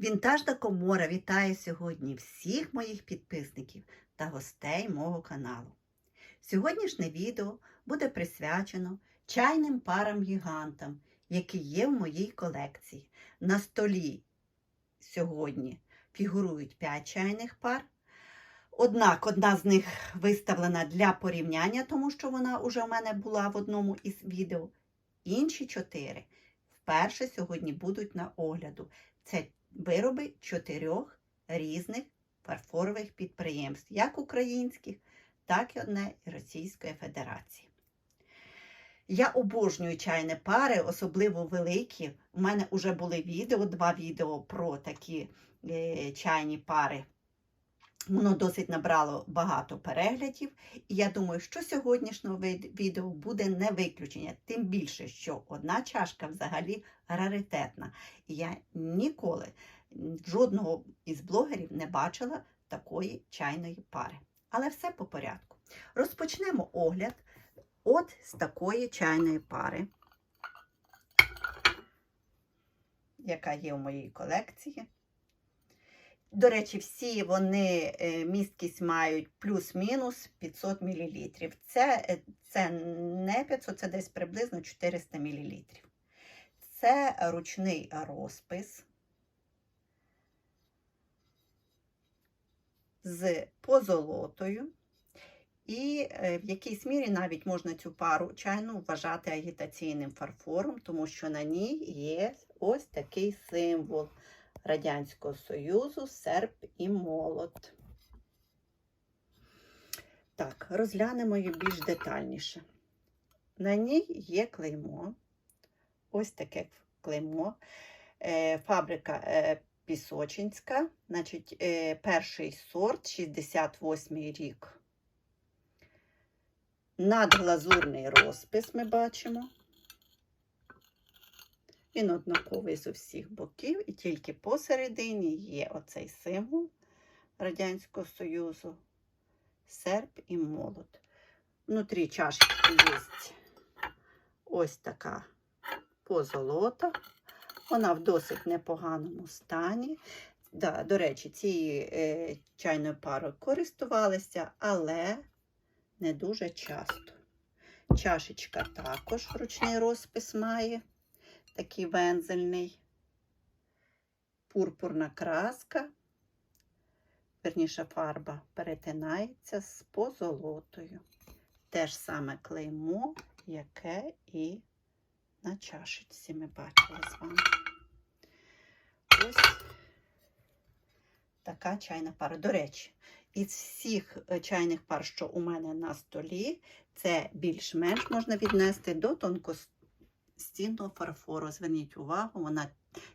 Вінтажна комора вітає сьогодні всіх моїх підписників та гостей мого каналу. Сьогоднішнє відео буде присвячено чайним парам-гігантам, які є в моїй колекції. На столі сьогодні фігурують 5 чайних пар. Однак одна з них виставлена для порівняння, тому що вона вже в мене була в одному із відео. Інші чотири вперше сьогодні будуть на огляду. Це вироби чотирьох різних фарфорових підприємств, як українських, так і одне Російської Федерації. Я обожнюю чайні пари, особливо великі. У мене вже були відео, два відео про такі е, чайні пари. Воно досить набрало багато переглядів, і я думаю, що сьогоднішнього відео буде не виключення. Тим більше, що одна чашка взагалі раритетна. І я ніколи жодного із блогерів не бачила такої чайної пари. Але все по порядку. Розпочнемо огляд от з такої чайної пари, яка є в моїй колекції. До речі, всі вони е, місткість мають плюс-мінус 500 мл. Це, е, це не 500, це десь приблизно 400 мл. Це ручний розпис з позолотою. І е, в якійсь мірі навіть можна цю пару чайну вважати агітаційним фарфором, тому що на ній є ось такий символ Радянського Союзу, серп і молот. Так, розглянемо її більш детальніше. На ній є клеймо. Ось таке клеймо. Е, Фабрика е, Пісочинська, значить, е, перший сорт, 68 рік. Надглазурний розпис ми бачимо. Він однаковий з усіх боків, і тільки посередині є оцей символ Радянського Союзу, серп і молот. Внутрі чашечки є ось така позолота. Вона в досить непоганому стані. Да, до речі, цією е, чайною парою користувалися, але не дуже часто. Чашечка також ручний розпис має, такий вензельний, пурпурна краска, верніше фарба перетинається з позолотою. Те ж саме клеймо, яке і на чашечці ми бачили з вами. Ось така чайна пара. До речі, із всіх е, чайних пар, що у мене на столі, це більш-менш можна віднести до тонкостінного фарфору. Зверніть увагу, вона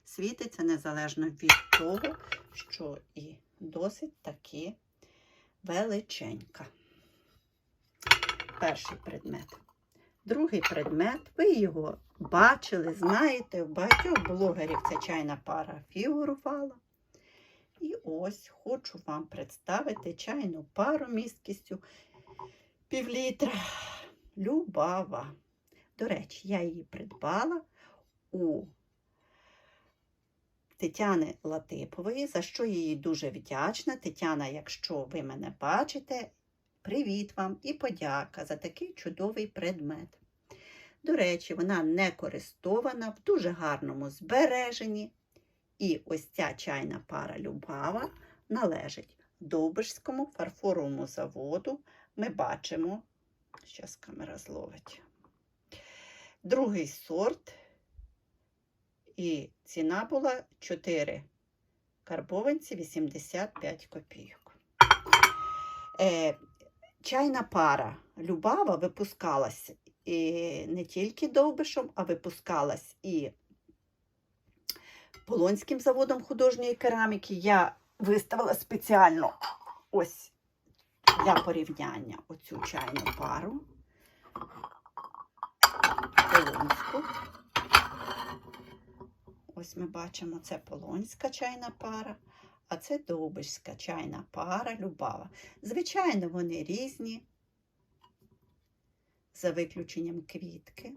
світиться незалежно від того, що і досить таки величенька. Перший предмет. Другий предмет, ви його бачили, знаєте, у багатьох блогерів ця чайна пара фігурувала. І ось хочу вам представити чайну пару місткістю півлітра. Любава. До речі, я її придбала у Тетяни Латипової, за що їй дуже вдячна. Тетяна, якщо ви мене бачите, привіт вам і подяка за такий чудовий предмет. До речі, вона не користована, в дуже гарному збереженні. І ось ця чайна пара Любава належить Довбишському фарфоровому заводу. Ми бачимо, зараз камера зловить. Другий сорт. І ціна була 4 карбованці 85 копійок. Е, чайна пара Любава випускалась і не тільки Довбишем, а випускалась і Полонським заводом художньої кераміки. Я виставила спеціально ось для порівняння оцю чайну пару. Полонську. Ось ми бачимо, це полонська чайна пара, а це довбишська чайна пара Любава. Звичайно, вони різні, за виключенням квітки.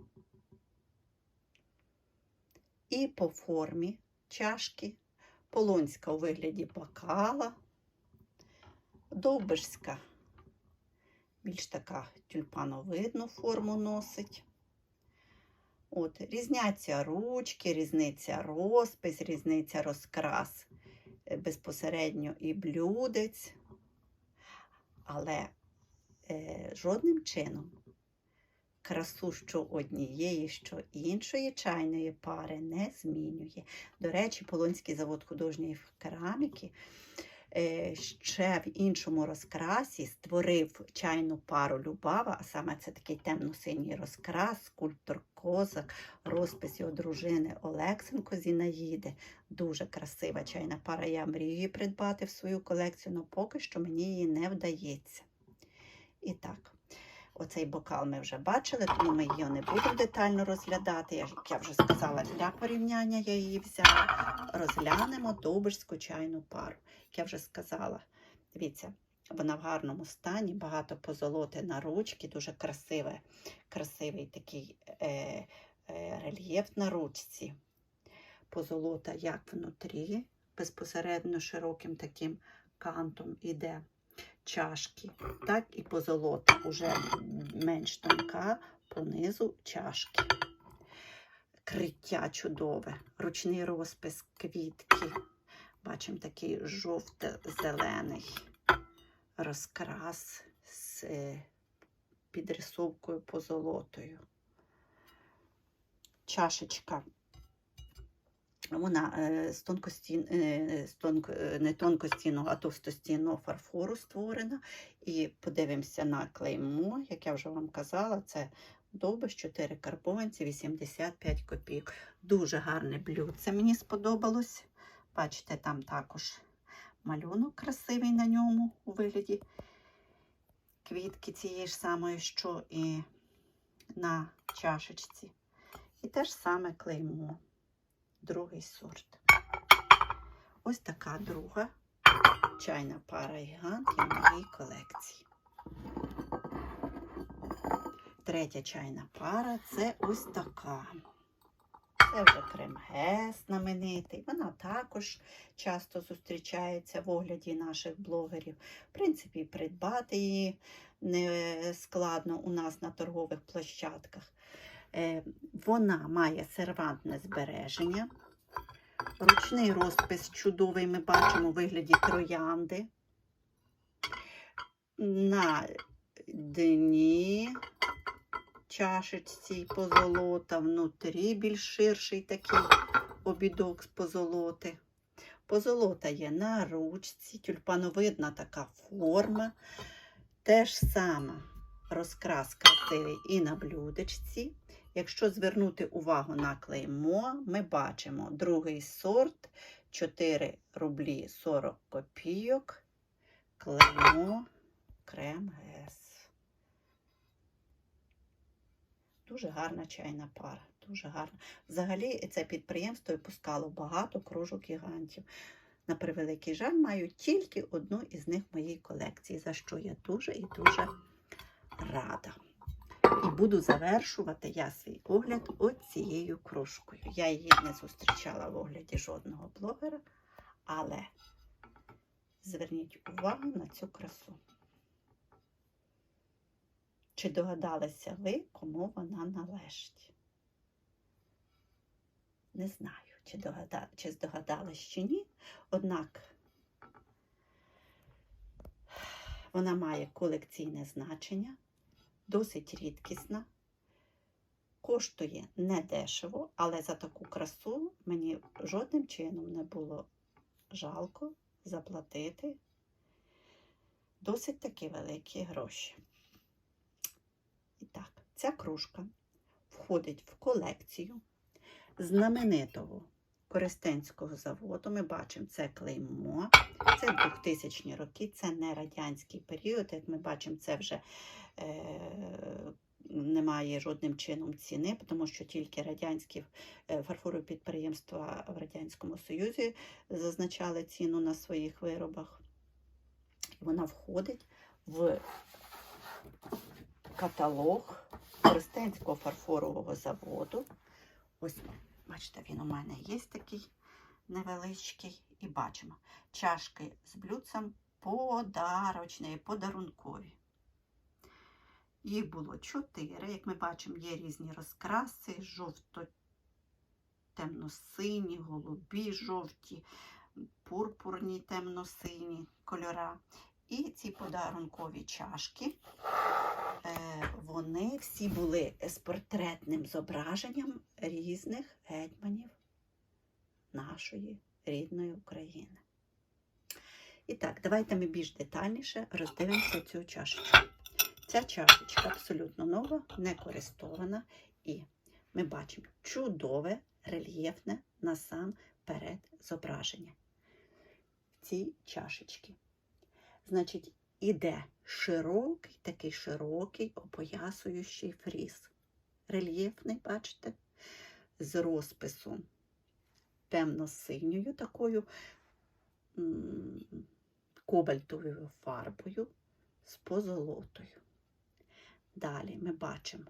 І по формі чашки, полонська у вигляді бокала, довбишська більш така тюльпановидну форму носить. От, різняться ручки, різниця розпис, різниця розкрас е, безпосередньо і блюдець, але е, жодним чином красу що однієї, що іншої чайної пари не змінює. До речі, Полонський завод художньої кераміки ще в іншому розкрасі створив чайну пару Любава, а саме це такий темно-синій розкрас, скульптор Козак, розпис його дружини Олексенко Зінаїди. Дуже красива чайна пара. Я мрію її придбати в свою колекцію, але поки що мені її не вдається. І так. Оцей бокал ми вже бачили, тому ми його не будемо детально розглядати. Як я вже сказала, для порівняння я її взяла. Розглянемо довбишську чайну пару. Як я вже сказала, дивіться, вона в гарному стані, багато позолоти на ручки, дуже красиве, красивий такий е, е, рельєф на ручці. Позолота як внутрі, безпосередньо широким таким кантом іде чашки, так і позолота уже менш тонка понизу чашки. Криття чудове, ручний розпис квітки. Бачимо такий жовто-зелений розкрас з підрисовкою позолотою. Чашечка. Вона е, з тонкостін, е, з тонко, е, не тонкостінного, а товстостінного фарфору створена. І подивимося на клеймо, як я вже вам казала, це довбиш 4 карбованці, 85 копійок. Дуже гарне блюдце мені сподобалось. Бачите, там також малюнок красивий на ньому у вигляді квітки цієї ж самої, що і на чашечці. І те ж саме клеймо другий сорт. Ось така друга чайна пара гігант в моїй колекції. Третя чайна пара це ось така. Це вже кремгес знаменитий. Вона також часто зустрічається в огляді наших блогерів. В принципі, придбати її не складно у нас на торгових площадках. Е, Вона має сервантне збереження. Ручний розпис чудовий ми бачимо у вигляді троянди. На дні чашечці позолота, внутрі більш ширший такий обідок з позолоти. Позолота є на ручці, тюльпановидна така форма. Те ж саме розкрас і на блюдечці. Якщо звернути увагу на клеймо, ми бачимо другий сорт 4 рублі 40 копійок. Клеймо крем ГЕС. Дуже гарна чайна пара. Дуже гарна. Взагалі, це підприємство випускало багато кружок гігантів. На превеликий жаль, маю тільки одну із них в моїй колекції, за що я дуже і дуже рада. І буду завершувати я свій огляд оцією кружкою. Я її не зустрічала в огляді жодного блогера, але зверніть увагу на цю красу. Чи догадалися ви, кому вона належить? Не знаю, чи, догада... чи здогадались чи ні. Однак вона має колекційне значення досить рідкісна, коштує недешево, але за таку красу мені жодним чином не було жалко заплатити досить такі великі гроші. І так, ця кружка входить в колекцію знаменитого Користенського заводу. Ми бачимо це клеймо. Це 2000-ні роки, це не радянський період. Як ми бачимо, це вже немає жодним чином ціни, тому що тільки радянські е, фарфорові підприємства в Радянському Союзі зазначали ціну на своїх виробах. Вона входить в каталог Користенського фарфорового заводу. Ось, бачите, він у мене є такий невеличкий. і бачимо. Чашки з блюдцем подарочні, подарункові. Їх було чотири. Як ми бачимо, є різні розкраси, жовто темно-сині, голубі, жовті, пурпурні, темно-сині кольора. І ці подарункові чашки, е, вони всі були з портретним зображенням різних гетьманів нашої рідної України. І так, давайте ми більш детальніше роздивимося цю чашечку. Ця чашечка абсолютно нова, не користована, і ми бачимо чудове, рельєфне насамперед зображення в цій чашечці. Значить, іде широкий, такий широкий опоясуючий фріз. Рельєфний, бачите, з розписом темно-синьою такою кобальтовою фарбою з позолотою. Далі ми бачимо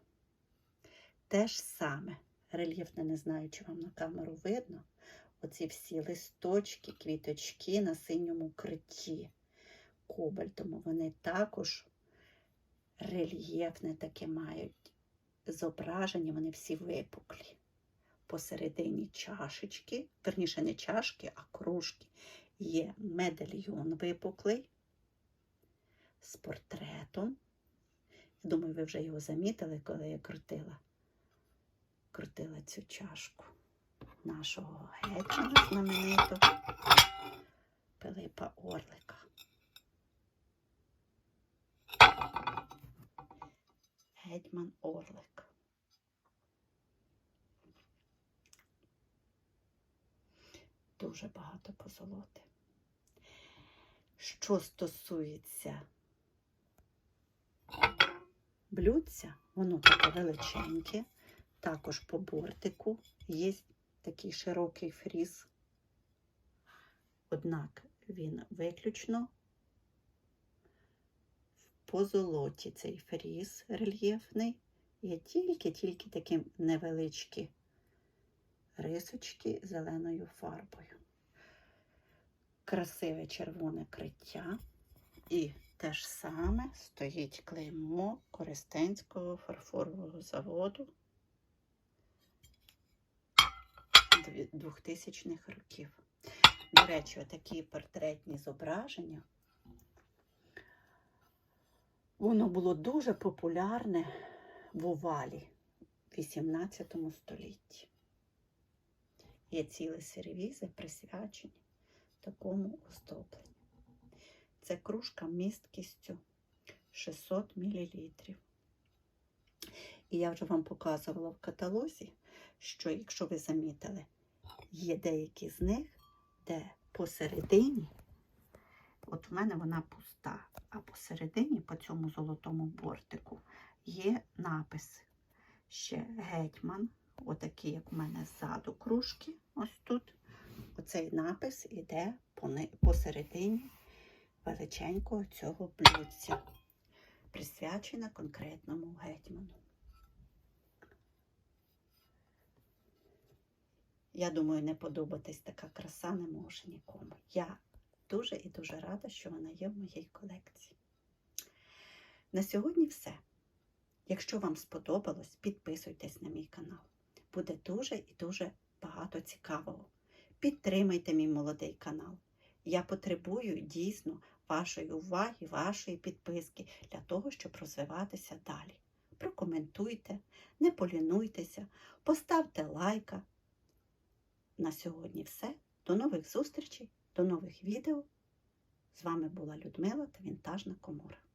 те ж саме, рельєфне, не знаю, чи вам на камеру видно, оці всі листочки, квіточки на синьому критті кобальтому, вони також рельєфне таке мають зображення, вони всі випуклі. Посередині чашечки, верніше не чашки, а кружки, є медальйон випуклий з портретом. Думаю, ви вже його замітили, коли я крутила, крутила цю чашку нашого гетьмана знаменитого Пилипа Орлика. Гетьман Орлик. Дуже багато позолоти. Що стосується блюдця, воно таке величеньке, також по бортику є такий широкий фріз, однак він виключно в позолоті цей фріз рельєфний, є тільки-тільки такі невеличкі рисочки зеленою фарбою. Красиве червоне криття. І те ж саме стоїть клеймо Користенського фарфорового заводу 2000-х років. До речі, такі портретні зображення. Воно було дуже популярне в овалі в 18 столітті. Є цілі сервізи присвячені такому оздобленню. Це кружка місткістю 600 мл. І я вже вам показувала в каталозі, що, якщо ви замітили, є деякі з них, де посередині, от в мене вона пуста, а посередині, по цьому золотому бортику, є напис ще гетьман, отакі, як в мене ззаду кружки, ось тут. Оцей напис іде посередині величенького цього блюдця, присвячена конкретному гетьману. Я думаю, не подобатись така краса не може нікому. Я дуже і дуже рада, що вона є в моїй колекції. На сьогодні все. Якщо вам сподобалось, підписуйтесь на мій канал. Буде дуже і дуже багато цікавого. Підтримайте мій молодий канал. Я потребую дійсно вашої уваги, вашої підписки для того, щоб розвиватися далі. Прокоментуйте, не полінуйтеся, поставте лайка. На сьогодні все. До нових зустрічей, до нових відео. З вами була Людмила та Вінтажна Комора.